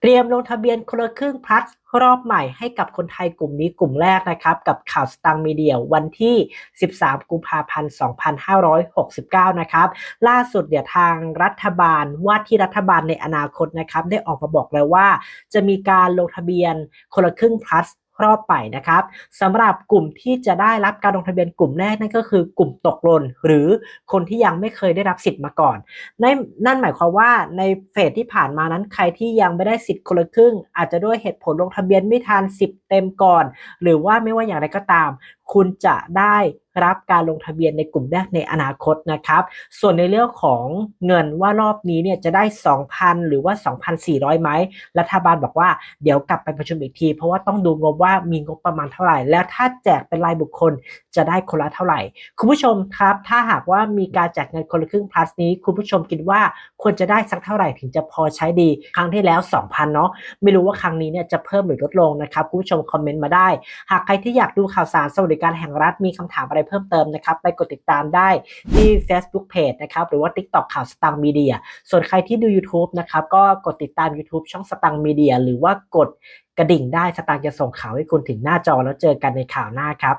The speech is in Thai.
เตรียมลงทะเบียนคนละครึ่งพลัสรอบใหม่ให้กับคนไทยกลุ่มนี้กลุ่มแรกนะครับ กับข่าวสตังค์มีเดียวันที่ 13 กุมภาพันธ์ 2569 นะครับ ล่าสุดเดี๋ยวทางรัฐบาลว่าที่รัฐบาลในอนาคตนะครับ ได้ออกมาบอกแล้วว่า จะมีการลงทะเบียนคนละครึ่งพลัส ครอบไปนะครับสำหรับกลุ่มที่จะได้รับการลงทะเบียนกลุ่มแรกนั่นก็คือกลุ่มตกหล่นหรือคนที่ยังไม่เคยได้รับสิทธิ์มาก่อนนั่นนั่นหมายความว่าในเฟสที่ผ่านมานั้นใครที่ยังไม่ได้สิทธิ์คนละครึ่ง อาจจะด้วยเหตุผลลงทะเบียนไม่ทันสิบเต็มก่อน หรือว่าไม่ว่าอย่างไรก็ตาม คุณจะได้ รับการลงทะเบียนในกลุ่มแรกในอนาคตนะครับ ส่วนในเรื่องของเงินว่ารอบนี้เนี่ยจะได้ 2,000 หรือว่า 2,400 ไหม รัฐบาลบอกว่าเดี๋ยวกลับไปประชุมอีกที เพราะว่าต้องดูงบว่ามีงบประมาณเท่าไหร่ แล้วถ้าแจกเป็นรายบุคคลจะได้คนละเท่าไหร่ คุณผู้ชมครับ ถ้าหากว่ามีการแจกเงินคนละครึ่ง plus นี้ คุณผู้ชมคิดว่าควรจะได้สักเท่าไหร่ถึงจะพอใช้ดี ครั้งที่แล้ว 2,000 เนาะ ไม่รู้ว่าครั้งนี้เนี่ยจะเพิ่มหรือลดลงนะครับ คุณผู้ชมคอมเมนต์มาได้ หากใครที่อยากดูข่าวสารสวัสดิการแห่งรัฐมีคำถามอะไรเพิ่มเติมนะครับไปกดติดตามได้ที่ Facebook Page นะครับหรือว่า TikTok ข่าวสตังมีเดียส่วนใครที่ดู YouTube นะครับก็กดติดตาม YouTube ช่องสตังมีเดียหรือว่ากดกระดิ่งได้สตังค์จะส่งข่าวให้คุณถึงหน้าจอแล้วเจอกันในข่าวหน้าครับ